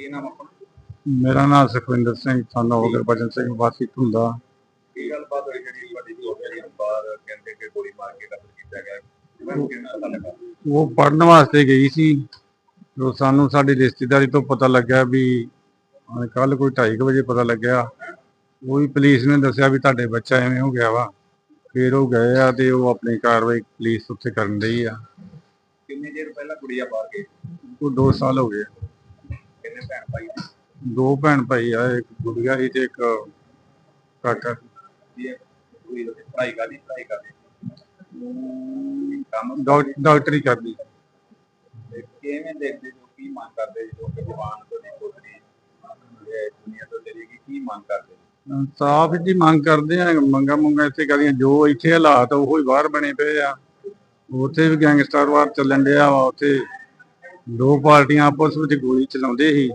ਕੀ ਨਾਮ ਆਪਣਾ? ਮੇਰਾ ਨਾਮ ਸੁਖਵਿੰਦਰ ਸਿੰਘ ਹੋ ਗੁਰਬਚਨ ਸਿੰਘ ਵਾਸੀ ਧੁੰਦਾ। ਕੀ ਗੱਲਬਾਤ ਹੋਈ ਜਿਹੜੀ ਵੱਡੀ ਹੋ ਗਈ ਬਾਹਰ ਕਹਿੰਦੇ ਕਿ ਗੋਲੀ ਮਾਰ ਕੇ ਕਤਲ ਕੀਤਾ ਗਿਆ? ਮੈਨੂੰ ਕਿਹਨਾਂ ਪਤਾ ਲੱਗਾ ਉਹ ਪੜਨ ਵਾਸਤੇ ਗਈ ਸੀ। ਜੋ ਸਾਨੂੰ ਸਾਡੀ ਰਿਸ਼ਤੇਦਾਰੀ ਤੋਂ ਪਤਾ ਲੱਗਿਆ ਵੀ ਕੱਲ ਕੋਈ 2:30 ਵਜੇ ਪਤਾ ਲੱਗਿਆ। ਉਹ ਵੀ ਪੁਲਿਸ ਨੇ ਦੱਸਿਆ ਵੀ ਤੁਹਾਡੇ ਬੱਚਾ ਐਵੇਂ ਹੋ ਗਿਆ ਵਾ। ਫਿਰ ਉਹ ਗਏ ਆ ਤੇ ਉਹ ਆਪਣੀ ਕਾਰਵਾਈ ਪੁਲਿਸ ਉੱਥੇ ਕਰਨ ਰਹੀ ਆ। ਕਿੰਨੇ ਚਿਰ ਪਹਿਲਾਂ ਕੁੜੀਆਂ ਬਾਹਰ ਗਈ? ਉਹ 2 ਸਾਲ ਹੋ ਗਏ। ਕਿੰਨੇ ਭੈਣ ਭਾਈ ਦੋ ਭੈਣ ਭਾਈ ਆ ਇੱਕ ਗੁੜੀਆ ਸੀ ਤੇ ਇੱਕ ਕਾਕਾ ਦੀ ਕੋਈ ਕਰਦੀ ਪੜਾਈ ਕਰਦੀ? ਕੰਮ ਡਾਕ- ਡਾਕਟਰੀ ਕਰਦੀ। ਤੇ ਕਿਵੇਂ ਦੇਖਦੇ ਜੋ ਕੀ ਮੰਗ ਕਰਦੇ ਜੋ ਕਿ ਜਵਾਨ ਤੋਂ ਨਹੀਂ ਪੁੱਤਰੀ ਇਹ ਦੁਨੀਆ ਤੋਂ ਚਲੀ ਗਈ ਕੀ ਮੰਗ ਕਰਦੇ? ਸਾਫ਼ ਜੀ ਮੰਗ ਕਰਦੇ ਆ ਮੰਗਾ ਮੰਗਾ ਇੱਥੇ ਕਰੀਆਂ ਜੋ ਇੱਥੇ ਹਾਲਾਤ ਉਹ ਹੀ ਬਾਹਰ ਬਣੇ ਪਏ ਆ। ਉੱਥੇ ਵੀ ਗੈਂਗਸਟਰ ਵਾਰ ਚੱਲਣ ਡਿਆ ਵਾ ਉੱਥੇ ਦੋ ਪਾਰਟੀਆਂ ਆਪਸ ਵਿੱਚ ਗੋਲੀ ਚਲਾਉਂਦੇ ਸੀ।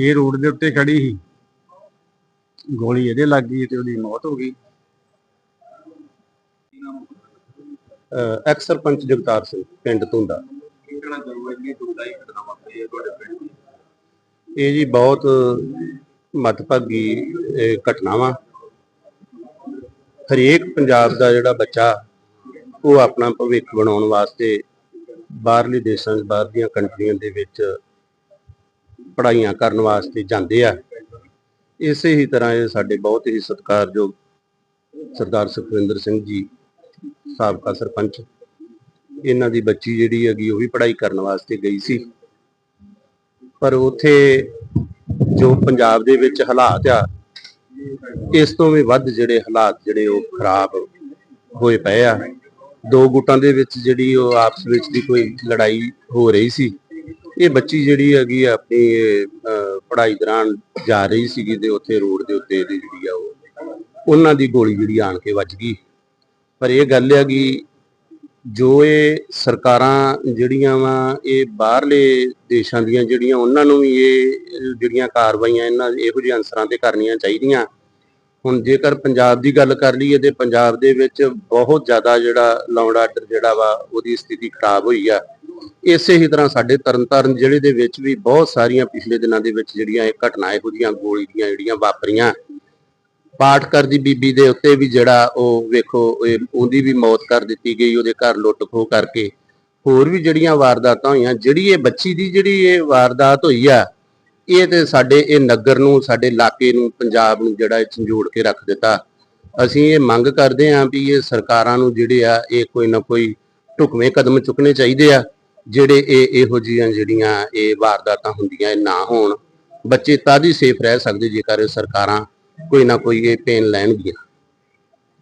ਇਹ ਰੋਡ ਦੇ ਉੱਤੇ ਖੜੀ ਸੀ। ਗੋਲੀ ਇਹਦੇ ਲੱਗ ਗਈ ਤੇ ਉਹਦੀ ਮੌਤ ਹੋ ਗਈ। ਐਕਸ ਸਰਪੰਚ ਜਗਤਾਰ ਸਿੰਘ, ਪਿੰਡ ਧੁੰਦਾ। ਇਹ ਜੀ ਬਹੁਤ ਮਤਭਾਗੀ, ਇਹ ਘਟਨਾ ਵਾ। ਹਰੇਕ ਪੰਜਾਬ ਦਾ ਜਿਹੜਾ ਬੱਚਾ, ਉਹ ਆਪਣਾ ਭਵਿੱਖ ਬਣਾਉਣ ਵਾਸਤੇ ਬਾਹਰਲੇ ਦੇਸ਼ਾਂ 'ਚ ਬਾਹਰ ਦੀਆਂ ਕੰਟਰੀਆਂ ਦੇ ਵਿੱਚ ਪੜ੍ਹਾਈਆਂ ਕਰਨ ਵਾਸਤੇ ਜਾਂਦੇ ਆ। ਇਸੇ ਹੀ ਤਰ੍ਹਾਂ ਇਹ ਸਾਡੇ ਬਹੁਤ ਹੀ ਸਤਿਕਾਰਯੋਗ ਸਰਦਾਰ ਸੁਖਵਿੰਦਰ ਸਿੰਘ ਜੀ, ਸਾਬਕਾ ਸਰਪੰਚ। ਇਹਨਾਂ ਦੀ ਬੱਚੀ ਜਿਹੜੀ ਹੈਗੀ, ਉਹ ਵੀ ਪੜ੍ਹਾਈ ਕਰਨ ਵਾਸਤੇ ਗਈ ਸੀ। ਪਰ ਉਥੇ ਜੋ ਪੰਜਾਬ ਦੇ ਵਿੱਚ ਹਾਲਾਤ ਆ, ਇਸ ਤੋਂ ਵੀ ਵੱਧ ਜਿਹੜੇ ਹਾਲਾਤ ਜਿਹੜੇ ਉਹ ਖਰਾਬ ਹੋਏ ਪਏ ਆ। ਦੋ ਗੁੱਟਾਂ ਦੇ ਵਿੱਚ ਜਿਹੜੀ ਉਹ ਆਪਸ ਵਿੱਚ ਦੀ ਕੋਈ ਲੜਾਈ ਹੋ ਰਹੀ ਸੀ। ਇਹ ਬੱਚੀ ਜਿਹੜੀ ਹੈਗੀ ਆ ਆਪਣੀ ਪੜ੍ਹਾਈ ਦੌਰਾਨ ਜਾ ਰਹੀ ਸੀਗੀ ਤੇ ਉੱਥੇ ਰੋਡ ਦੇ ਉੱਤੇ ਇਹਦੀ ਜਿਹੜੀ ਆ ਉਹ, ਉਹਨਾਂ ਦੀ ਗੋਲੀ ਜਿਹੜੀ ਆਣ ਕੇ ਵੱਜ ਗਈ। ਪਰ ਇਹ ਗੱਲ ਹੈਗੀ ਜੋ ਇਹ ਸਰਕਾਰਾਂ ਜਿਹੜੀਆਂ ਵਾ, ਇਹ ਬਾਹਰਲੇ ਦੇਸ਼ਾਂ ਦੀਆਂ ਜਿਹੜੀਆਂ, ਉਹਨਾਂ ਨੂੰ ਵੀ ਇਹ ਜਿਹੜੀਆਂ ਕਾਰਵਾਈਆਂ, ਇਹਨਾਂ ਇਹੋ ਜਿਹੇ ਅਨਸਰਾਂ ਤੇ ਕਰਨੀਆਂ ਚਾਹੀਦੀਆਂ। ਹੁਣ ਜੇਕਰ ਪੰਜਾਬ ਦੀ ਗੱਲ ਕਰ ਲਈਏ ਤੇ ਪੰਜਾਬ ਦੇ ਵਿੱਚ ਬਹੁਤ ਜ਼ਿਆਦਾ ਜਿਹੜਾ ਲਾਉਂਡ ਆਰਡਰ ਜਿਹੜਾ ਵਾ, ਉਹਦੀ ਸਥਿਤੀ ਖਰਾਬ ਹੋਈ ਆ। ਇਸੇ ਹੀ ਤਰ੍ਹਾਂ ਸਾਡੇ ਤਰਨਤਾਰਨ ਜ਼ਿਲ੍ਹੇ ਦੇ ਵਿੱਚ ਵੀ ਬਹੁਤ ਸਾਰੀਆਂ ਪਿਛਲੇ ਦਿਨਾਂ ਦੇ ਵਿੱਚ ਜਿਹੜੀਆਂ ਇਹ ਘਟਨਾ ਇਹੋ ਜਿਹੀਆਂ ਗੋਲੀ ਦੀਆਂ ਜਿਹੜੀਆਂ ਵਾਪਰੀਆਂ। ਪਾਠਕਰ ਦੀ ਬੀਬੀ ਦੇ ਉੱਤੇ ਵੀ ਜਿਹੜਾ ਉਹ ਵੇਖੋ, ਇਹ ਉਹਦੀ ਵੀ ਮੌਤ ਕਰ ਦਿੱਤੀ ਗਈ, ਉਹਦੇ ਘਰ ਲੁੱਟ ਖੋਹ ਕਰਕੇ। ਹੋਰ ਵੀ ਜਿਹੜੀਆਂ ਵਾਰਦਾਤਾਂ ਹੋਈਆਂ, ਜਿਹੜੀ ਇਹ ਬੱਚੀ ਦੀ ਜਿਹੜੀ ਇਹ ਵਾਰਦਾਤ ਹੋਈ ਆ ਇਹ ਤੇ ਸਾਡੇ, ਇਹ ਨਗਰ ਨੂੰ, ਸਾਡੇ ਇਲਾਕੇ ਨੂੰ, ਪੰਜਾਬ ਨੂੰ ਜਿਹੜਾ ਇਹ ਝੰਜੋੜ ਕੇ ਰੱਖ ਦਿੱਤਾ। ਅਸੀਂ ਇਹ ਮੰਗ ਕਰਦੇ ਹਾਂ ਵੀ ਇਹ ਸਰਕਾਰਾਂ ਨੂੰ ਜਿਹੜੇ ਆ, ਇਹ ਕੋਈ ਨਾ ਕੋਈ ਢੁਕਵੇਂ ਕਦਮ ਚੁੱਕਣੇ ਚਾਹੀਦੇ ਆ, ਜਿਹੜੇ ਇਹ ਇਹੋ ਜਿਹੀਆਂ ਜਿਹੜੀਆਂ ਇਹ ਵਾਰਦਾਤਾਂ ਹੁੰਦੀਆਂ, ਇਹ ਨਾ ਹੋਣ। ਬੱਚੇ ਤਾਂ ਹੀ ਸੇਫ ਰਹਿ ਸਕਦੇ ਜੇਕਰ ਸਰਕਾਰਾਂ ਕੋਈ ਨਾ ਕੋਈ ਇਹ ਪੇਨ ਲੈਣਗੀਆਂ।